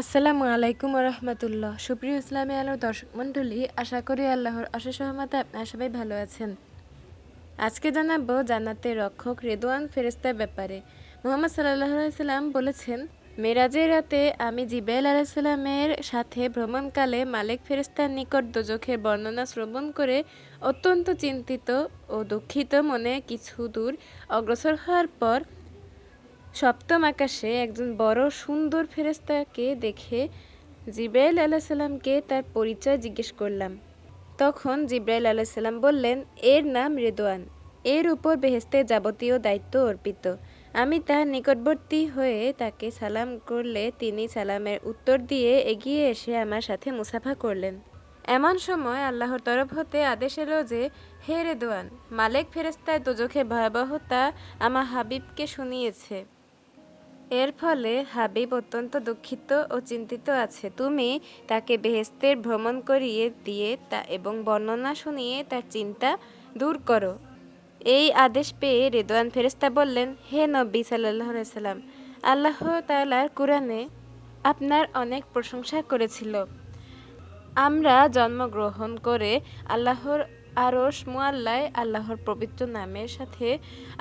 আসসালামু আলাইকুম রহমতুল্লাহ সুপ্রিয় ইসলামী আলোর দর্শক মণ্ডলী, আশা করি আল্লাহর অশেষ সহমতে আপনারা সবাই ভালো আছেন। আজকে জানাব জান্নাতের রক্ষক রেদওয়ান ফেরেস্তার ব্যাপারে। মোহাম্মদ সাল্লাহ সাল্লাম বলেছেন মেরাজের রাতে আমি জিবাইল আলাইসাল্লামের সাথে ভ্রমণকালে মালিক ফেরেস্তার নিকট দোজখের বর্ণনা শ্রবণ করে অত্যন্ত চিন্তিত ও দুঃখিত মনে কিছু দূর অগ্রসর হওয়ার পর সপ্তম আকাশে একজন বড় সুন্দর ফেরেস্তাকে দেখে জিব্রাইল আলাহিসাল্লামকে তার পরিচয় জিজ্ঞেস করলাম। তখন জিব্রাইল আলাহিসাল্লাম বললেন, এর নাম রেদোয়ান। এর উপর বেহেস্তে যাবতীয় দায়িত্ব অর্পিত। আমি তার নিকটবর্তী হয়ে তাকে সালাম করলে তিনি সালামের উত্তর দিয়ে এগিয়ে এসে আমার সাথে মুসাফা করলেন। এমন সময় আল্লাহর তরফ হতে আদেশ এলো যে, হে রেদোয়ান, মালেক ফেরেস্তায় দোজখে ভয়াবহতা আমার হাবিবকে শুনিয়েছে। এর ফলে হাবিব অত্যন্ত দুঃখিত ও চিন্তিত আছে। তুমি তাকে বেহেস্তের ভ্রমণ করিয়ে দিয়ে তা এবং বর্ণনা শুনিয়ে তার চিন্তা দূর করো। এই আদেশ পেয়ে রেদওয়ান ফেরেস্তা বললেন, হে নব্বী সাল্লাম আল্লাহ তালার কোরআনে আপনার অনেক প্রশংসা করেছিল। আমরা জন্মগ্রহণ করে আল্লাহর আরশ মুয়াল্লায় আল্লাহর পবিত্র নামের সাথে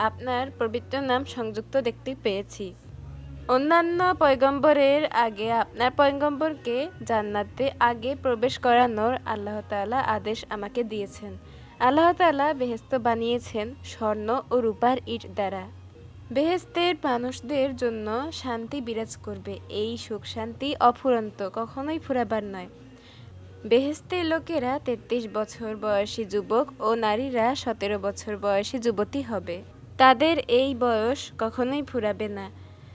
আপনার পবিত্র নাম সংযুক্ত দেখতে পেয়েছি। অন্যান্য পয়গম্বরের আগে আপনার পয়গম্বরকে জান্নাতে আগে প্রবেশ করানোর আল্লাহ তাআলা আদেশ আমাকে দিয়েছেন। আল্লাহ তাআলা বেহেস্ত বানিয়েছেন স্বর্ণ ও রূপার ইট দ্বারা। বেহেস্তের মানুষদের জন্য শান্তি বিরাজ করবে, এই সুখ শান্তি অফুরন্ত, কখনোই ফুরাবার নয়। বেহেস্তের লোকেরা ৩৩ বছর বয়সী যুবক ও নারীরা সতেরো বছর বয়সী যুবতী হবে। তাদের এই বয়স কখনোই ফুরাবে না।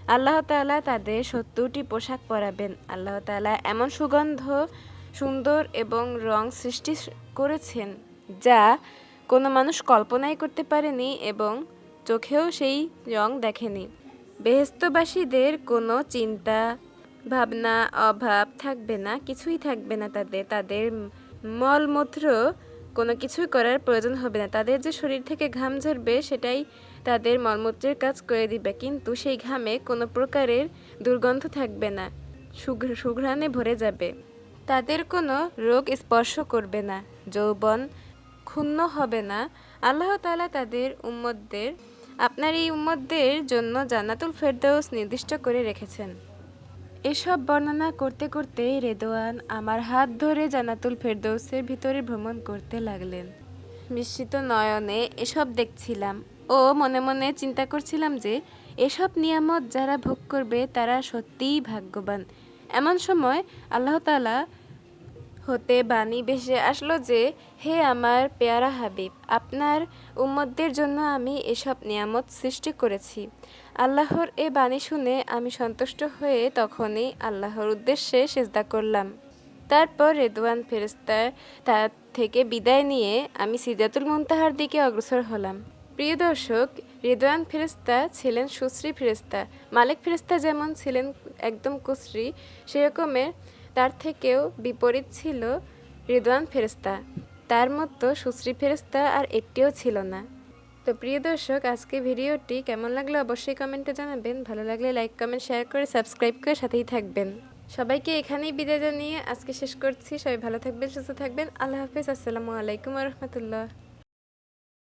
আল্লাহ তাআলা তাদের সত্তরটি পোশাক পরাবেন। আল্লাহ তাআলা এমন সুগন্ধ, সুন্দর এবং রং সৃষ্টি করেছেন যা কোনো মানুষ কল্পনাই করতে পারেনি এবং চোখেও সেই রং দেখেনি। বেহেস্তবাসীদের কোনো চিন্তা, ভাবনা, অভাব থাকবে না, কিছুই থাকবে না তাদের। তাদের মলমূত্র কোনো কিছুই করার প্রয়োজন হবে না। তাদের যে শরীর থেকে ঘাম ঝরবে, সেটাই তাদের মলমূত্রের কাজ করে দিবে। কিন্তু সেই ঘামে কোনো প্রকারের দুর্গন্ধ থাকবে না সুঘ্রাণে ভরে যাবে। তাদের কোনো রোগ স্পর্শ করবে না, যৌবন ক্ষুণ্ণ হবে না। আল্লাহ তালা তাদের উম্মতদের, আপনার এই উম্মতদের জন্য জান্নাতুল ফেরদৌস নির্দিষ্ট করে রেখেছেন। এসব বর্ণনা করতে করতে রেদোয়ান আমার হাত ধরে জানাতুল ফেরদৌসের ভিতরে ভ্রমণ করতে লাগলেন। মিশ্রিত নয়নে এসব দেখছিলাম ও মনে মনে চিন্তা করছিলাম যে এসব নিয়ামত যারা ভোগ করবে তারা সত্যিই ভাগ্যবান। এমন সময় আল্লাহ তালা হতে বাণী ভেসে আসলো যে, হে আমার পেয়ারা হাবিব, আপনার উম্মতদের জন্য আমি এসব নিয়ামত সৃষ্টি করেছি। আল্লাহর এ বাণী শুনে আমি সন্তুষ্ট হয়ে তখনই আল্লাহর উদ্দেশ্যে সেজদা করলাম। তারপর রেদওয়ান ফেরেস্তার তার থেকে বিদায় নিয়ে আমি সিজাতুল মুনতাহার দিকে অগ্রসর হলাম। প্রিয় দর্শক, রেদওয়ান ফেরেস্তা ছিলেন সুশ্রী ফেরেস্তা মালিক ফেরেস্তা যেমন ছিলেন একদম কুশ্রী সেরকমের তার থেকেও বিপরীত ছিল রেদওয়ান ফেরেস্তা তার মতো সুশ্রী ফেরেস্তা আর একটিও ছিল না। তো প্রিয় দর্শক আজকে ভিডিওটি কেমন লাগল অবশ্যই কমেন্টে জানাবেন। ভালো লাগলে লাইক, কমেন্ট, শেয়ার করে সাবস্ক্রাইব করে সাথেই থাকবেন। সবাইকে এখানেই বিদায় জানিয়ে আজকে শেষ করছি। সবাই ভালো থাকবেন, সুস্থ থাকবেন। আল্লাহ হাফিজ। আসসালামু আলাইকুম রহমতুল্লাহ।